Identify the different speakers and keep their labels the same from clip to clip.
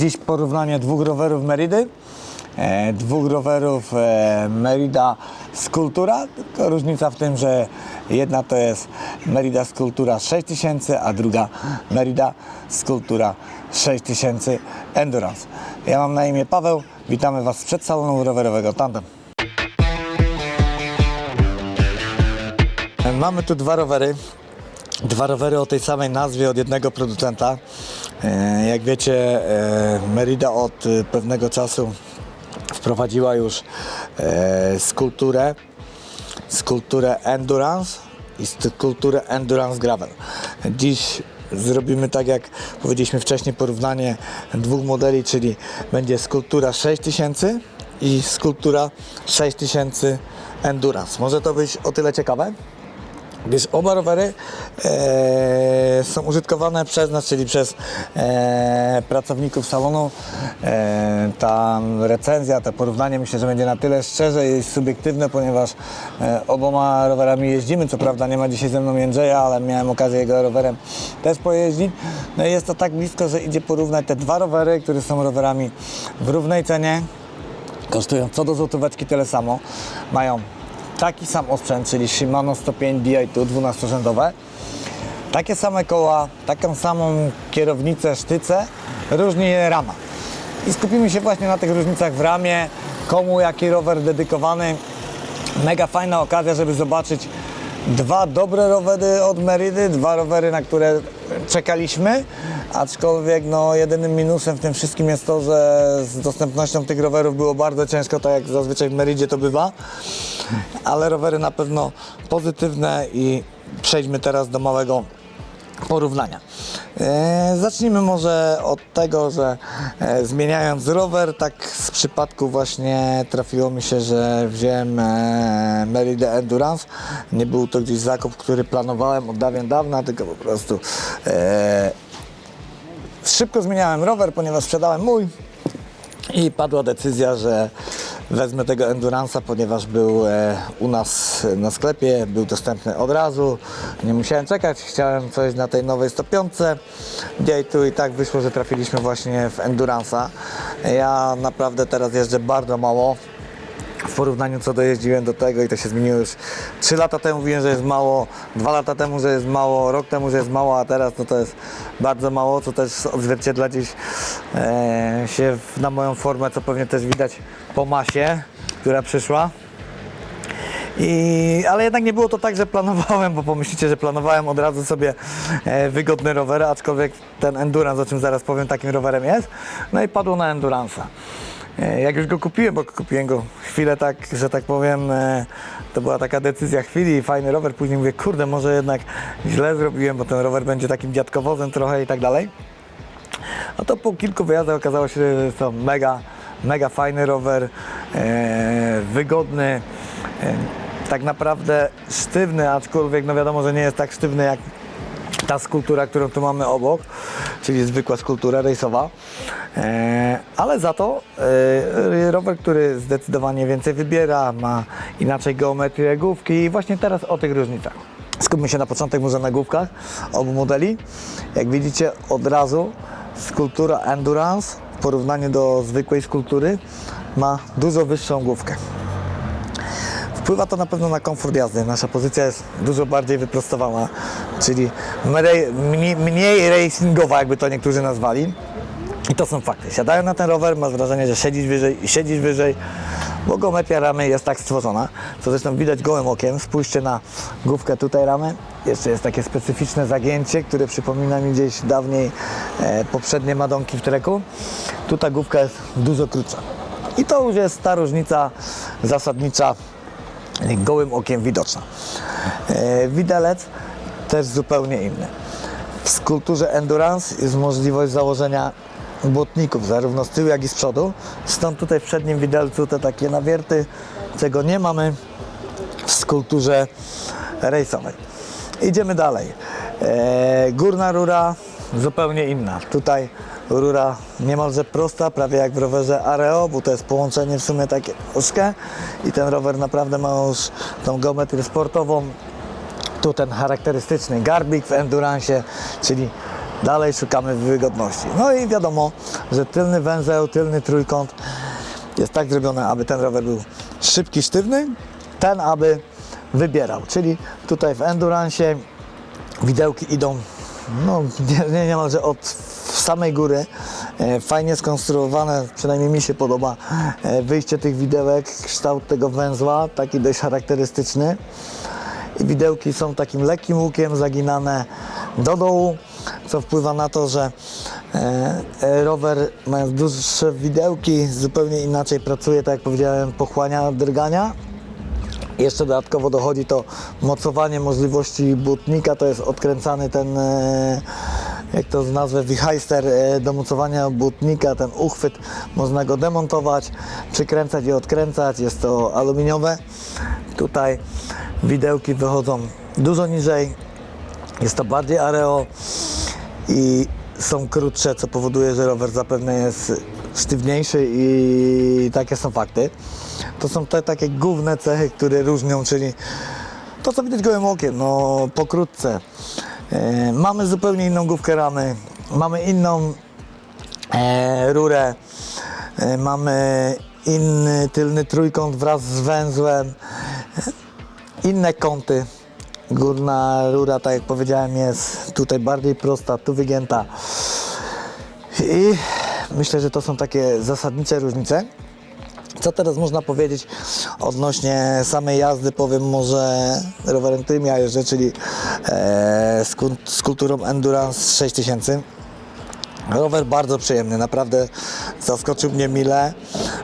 Speaker 1: Dziś porównanie dwóch rowerów Meridy, e, dwóch rowerów e, Merida Skulptura, tylko różnica w tym, że jedna to jest Merida Skulptura 6000, a druga Merida Skulptura 6000 Endurance. Ja mam na imię Paweł, witamy Was przed salonu rowerowego Tandem. Mamy tu dwa rowery. Dwa rowery o tej samej nazwie od jednego producenta. E, Jak wiecie, e, Merida od e, pewnego czasu wprowadziła już skulpturę, skulpturę Endurance i skulpturę Endurance Gravel. Dziś zrobimy tak jak powiedzieliśmy wcześniej porównanie dwóch modeli, czyli będzie skulptura 6000 i skulptura 6000 Endurance. Może to być o tyle ciekawe, gdyż oba rowery e, są użytkowane przez nas, czyli przez e, pracowników salonu. E, ta recenzja, to porównanie myślę, że będzie na tyle szczerze i subiektywne, ponieważ e, oboma rowerami jeździmy. Co prawda nie ma dzisiaj ze mną Jędrzeja, ale miałem okazję jego rowerem też pojeździć. No i jest to tak blisko, że idzie porównać te dwa rowery, które są rowerami w równej cenie. Kosztują co do złotóweczki tyle samo. Mają taki sam osprzęt, czyli Shimano 105 Di2 12-rzędowe. Takie same koła, taką samą kierownicę, sztycę, różni rama. I skupimy się właśnie na tych różnicach w ramie, komu jaki rower dedykowany. Mega fajna okazja, żeby zobaczyć dwa dobre rowery od Meridy, dwa rowery, na które czekaliśmy, aczkolwiek no, jedynym minusem w tym wszystkim jest to, że z dostępnością tych rowerów było bardzo ciężko, tak jak zazwyczaj w Meridzie to bywa, ale rowery na pewno pozytywne i przejdźmy teraz do małego porównania. E, zacznijmy może od tego, że e, zmieniając rower, tak z przypadku właśnie trafiło mi się, że wziąłem e, Merida Endurance. Nie był to gdzieś zakup, który planowałem od dawien dawna, tylko po prostu szybko zmieniałem rower, ponieważ sprzedałem mój i padła decyzja, że wezmę tego Endurance'a, ponieważ był e, u nas na sklepie, był dostępny od razu. Nie musiałem czekać, chciałem coś na tej nowej 105. Gdzie tu i tak wyszło, że trafiliśmy właśnie w Endurance'a. Ja naprawdę teraz jeżdżę bardzo mało. W porównaniu co dojeździłem do tego i to się zmieniło już 3 lata temu mówiłem, że jest mało, 2 lata temu, że jest mało, rok temu, że jest mało, a teraz no to jest bardzo mało, co też odzwierciedla gdzieś się w, na moją formę, co pewnie też widać po masie, która przyszła. I, ale jednak nie było to tak, że planowałem, bo pomyślicie, że planowałem od razu sobie e, wygodny rower, aczkolwiek ten Endurance, o czym zaraz powiem, takim rowerem jest. No i padło na Endurance'a. E, Jak już go kupiłem, bo kupiłem go chwilę tak, że tak powiem, e, to była taka decyzja chwili, fajny rower, później mówię, kurde, może jednak źle zrobiłem, bo ten rower będzie takim dziadkowozem trochę i tak dalej. No to po kilku wyjazdach okazało się, że to mega, mega fajny rower, e, wygodny, e, tak naprawdę sztywny, aczkolwiek no wiadomo, że nie jest tak sztywny jak ta skulptura, którą tu mamy obok, czyli zwykła skulptura rejsowa, e, ale za to e, rower, który zdecydowanie więcej wybiera, ma inaczej geometrię główki i właśnie teraz o tych różnicach. Skupmy się na początek może na główkach obu modeli. Jak widzicie od razu skulptura Endurance w porównaniu do zwykłej skulptury ma dużo wyższą główkę. Wpływa to na pewno na komfort jazdy. Nasza pozycja jest dużo bardziej wyprostowana, czyli mniej, mniej, racingowa, jakby to niektórzy nazwali. I to są fakty. Siadają na ten rower, masz wrażenie, że siedzisz wyżej i siedzisz wyżej, bo geometria ramy jest tak stworzona, co zresztą widać gołym okiem. Spójrzcie na główkę tutaj ramy. Jeszcze jest takie specyficzne zagięcie, które przypomina mi gdzieś dawniej e, poprzednie madonki w treku. Tu ta główka jest dużo krótsza. I to już jest ta różnica zasadnicza gołym okiem widoczna. E, Widelec też zupełnie inny. W skulpturze Endurance jest możliwość założenia błotników zarówno z tyłu jak i z przodu. Stąd tutaj w przednim widelcu te takie nawierty, czego nie mamy w skulpturze rejsowej. Idziemy dalej. E, górna rura zupełnie inna. Tutaj rura niemalże prosta, prawie jak w rowerze Areo, bo to jest połączenie w sumie takie troszkę i ten rower naprawdę ma już tą geometrię sportową. Tu ten charakterystyczny garbik w endurance, czyli dalej szukamy wygodności. No i wiadomo, że tylny węzeł, tylny trójkąt jest tak zrobione, aby ten rower był szybki, sztywny, ten aby wybierał. Czyli tutaj w Endurance widełki idą no, nie- niemalże od samej góry. E, Fajnie skonstruowane, przynajmniej mi się podoba e, wyjście tych widełek, kształt tego węzła, taki dość charakterystyczny. I widełki są takim lekkim łukiem zaginane do dołu, co wpływa na to, że e, rower mając dłuższe widełki zupełnie inaczej pracuje, tak jak powiedziałem, pochłania drgania. Jeszcze dodatkowo dochodzi to mocowanie możliwości butnika, to jest odkręcany ten, e, jak to nazwę, wichajster e, do mocowania butnika, ten uchwyt, można go demontować, przykręcać i odkręcać, jest to aluminiowe. Tutaj widełki wychodzą dużo niżej, jest to bardziej areo i są krótsze, co powoduje, że rower zapewne jest sztywniejszy i takie są fakty. To są te takie główne cechy, które różnią, czyli to, co widać gołym okiem, no pokrótce. E, mamy zupełnie inną główkę ramy, mamy inną e, rurę, e, mamy inny tylny trójkąt wraz z węzłem, e, inne kąty. Górna rura, tak jak powiedziałem, jest tutaj bardziej prosta, tu wygięta. I myślę, że to są takie zasadnicze różnice. Co teraz można powiedzieć odnośnie samej jazdy? Powiem może rowerem, którym ja jeżdżę, czyli e, z, z kulturą Endurance 6000. Rower bardzo przyjemny, naprawdę zaskoczył mnie mile.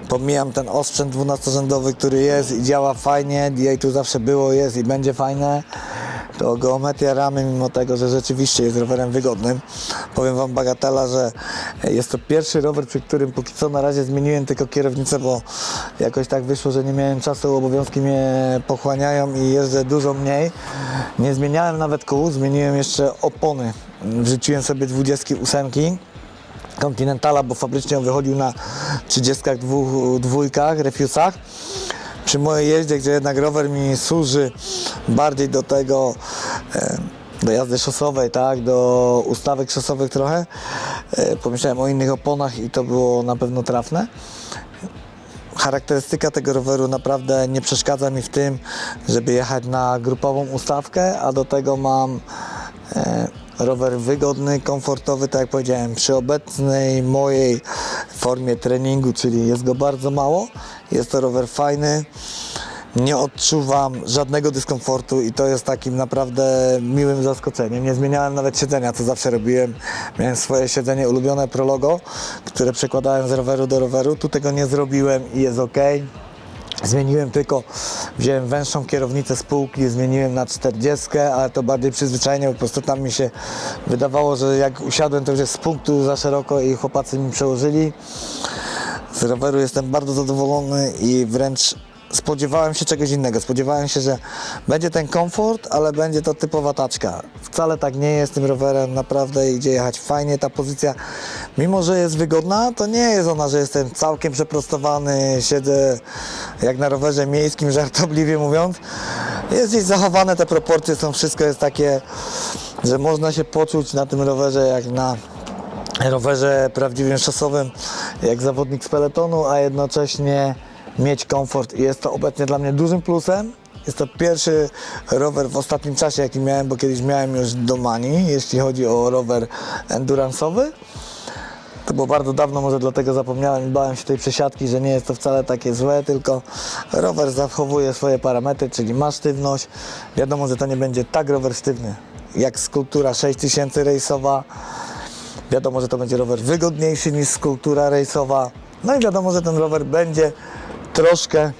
Speaker 1: Pomijam ten osprzęt 12-rzędowy, który jest i działa fajnie. DA tu zawsze było, jest i będzie fajne. To geometria ramy, mimo tego, że rzeczywiście jest rowerem wygodnym. Powiem Wam bagatela, że jest to pierwszy rower, przy którym póki co na razie zmieniłem tylko kierownicę, bo jakoś tak wyszło, że nie miałem czasu, obowiązki mnie pochłaniają i jeżdżę dużo mniej. Nie zmieniałem nawet kół, zmieniłem jeszcze opony. Wrzuciłem sobie 28 Continentala, bo fabrycznie on wychodził na 32 dwójkach, refusach. Przy mojej jeździe, gdzie jednak rower mi służy bardziej do tego, e, do jazdy szosowej, tak, do ustawek szosowych trochę, e, pomyślałem o innych oponach i to było na pewno trafne charakterystyka tego roweru naprawdę nie przeszkadza mi w tym, żeby jechać na grupową ustawkę, a do tego mam e, rower wygodny, komfortowy, tak jak powiedziałem, przy obecnej mojej formie treningu, czyli jest go bardzo mało. Jest to rower fajny. Nie odczuwam żadnego dyskomfortu i to jest takim naprawdę miłym zaskoczeniem. Nie zmieniałem nawet siedzenia, co zawsze robiłem. Miałem swoje siedzenie ulubione Prologo, które przekładałem z roweru do roweru. Tu tego nie zrobiłem i jest ok. Zmieniłem tylko, wziąłem węższą kierownicę spółki, zmieniłem na 40, ale to bardziej przyzwyczajenie, po prostu tam mi się wydawało, że jak usiadłem, to już jest z punktu za szeroko i chłopacy mi przełożyli. Z roweru jestem bardzo zadowolony i wręcz spodziewałem się czegoś innego. Spodziewałem się, że będzie ten komfort, ale będzie to typowa taczka. Wcale tak nie jest tym rowerem, naprawdę idzie jechać fajnie. Ta pozycja, mimo że jest wygodna, to nie jest ona, że jestem całkiem przeprostowany, siedzę jak na rowerze miejskim, żartobliwie mówiąc. Jest gdzieś zachowane te proporcje, są wszystko jest takie, że można się poczuć na tym rowerze jak na rowerze prawdziwym szosowym jak zawodnik z peletonu, a jednocześnie mieć komfort i jest to obecnie dla mnie dużym plusem. Jest to pierwszy rower w ostatnim czasie, jaki miałem, bo kiedyś miałem już do Mani, jeśli chodzi o rower endurance'owy. To było bardzo dawno, może dlatego zapomniałem i bałem się tej przesiadki, że nie jest to wcale takie złe, tylko rower zachowuje swoje parametry, czyli ma sztywność. Wiadomo, że to nie będzie tak rower sztywny jak Skulptura 6000 rejsowa. Wiadomo, że to będzie rower wygodniejszy niż Skulptura rejsowa. No i wiadomo, że ten rower będzie troszkę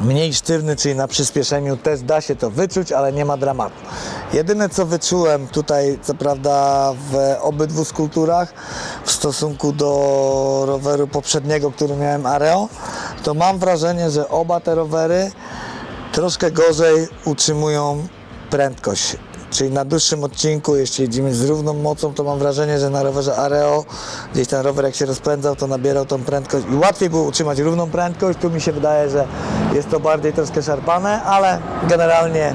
Speaker 1: mniej sztywny, czyli na przyspieszeniu też da się to wyczuć, ale nie ma dramatu. Jedyne co wyczułem tutaj, co prawda w obydwu skulpturach w stosunku do roweru poprzedniego, który miałem Areo, to mam wrażenie, że oba te rowery troszkę gorzej utrzymują prędkość. Czyli na dłuższym odcinku, jeśli jedziemy z równą mocą, to mam wrażenie, że na rowerze Areo, gdzieś ten rower jak się rozpędzał, to nabierał tą prędkość i łatwiej było utrzymać równą prędkość. Tu mi się wydaje, że jest to bardziej troszkę szarpane, ale generalnie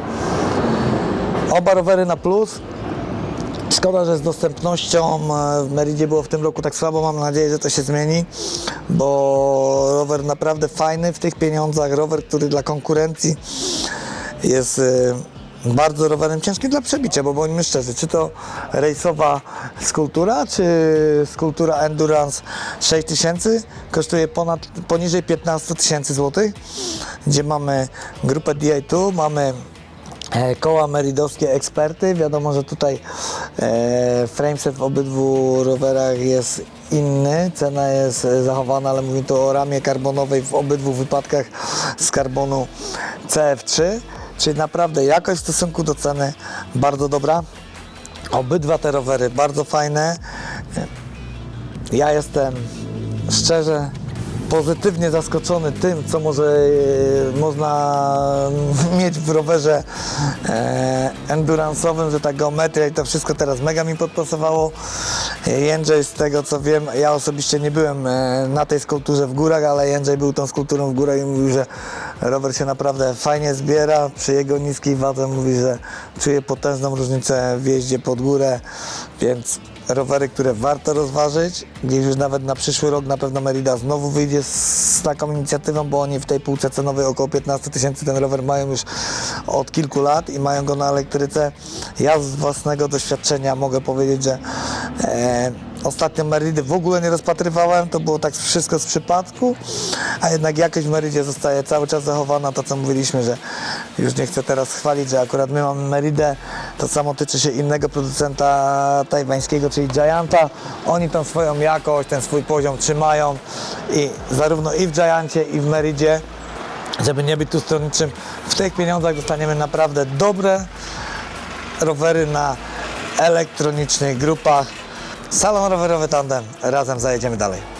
Speaker 1: oba rowery na plus. Szkoda, że z dostępnością e, w Meridzie było w tym roku tak słabo. Mam nadzieję, że to się zmieni, bo rower naprawdę fajny w tych pieniądzach. Rower, który dla konkurencji jest e, bardzo rowerem ciężkim dla przebicia, bo bądźmy szczerzy, czy to rejsowa skulptura, czy skulptura Endurance 6000 kosztuje ponad, poniżej 15 tysięcy złotych, gdzie mamy grupę DI2, mamy E, Koła meridowskie eksperty. Wiadomo, że tutaj e, frameset w obydwu rowerach jest inny. Cena jest zachowana, ale mówię tu o ramie karbonowej w obydwu wypadkach z karbonu CF3. Czyli naprawdę jakość w stosunku do ceny bardzo dobra. Obydwa te rowery bardzo fajne. Ja jestem szczerze pozytywnie zaskoczony tym, co może e, można mieć w rowerze e, endurance'owym, że ta geometria i to wszystko teraz mega mi podpasowało. E, Jędrzej, z tego co wiem, ja osobiście nie byłem e, na tej skulpturze w górach, ale Jędrzej był tą skulpturą w górach i mówił, że rower się naprawdę fajnie zbiera. Przy jego niskiej wadze mówi, że czuje potężną różnicę w jeździe pod górę, więc rowery, które warto rozważyć. Gdzieś już nawet na przyszły rok na pewno Merida znowu wyjdzie z taką inicjatywą, bo oni w tej półce cenowej około 15 tysięcy ten rower mają już od kilku lat i mają go na elektryce. Ja z własnego doświadczenia mogę powiedzieć, że e, ostatnio Meridy w ogóle nie rozpatrywałem, to było tak wszystko z przypadku, a jednak jakość w Meridzie zostaje cały czas zachowana, to co mówiliśmy, że już nie chcę teraz chwalić, że akurat my mamy Meridę, to samo tyczy się innego producenta tajwańskiego, czyli Gianta. Oni tą swoją jakość, ten swój poziom trzymają i zarówno i w Giancie i w Meridzie, żeby nie być tu stronniczym, w tych pieniądzach dostaniemy naprawdę dobre rowery na elektronicznych grupach. Salon rowerowy Tandem, razem zajedziemy dalej.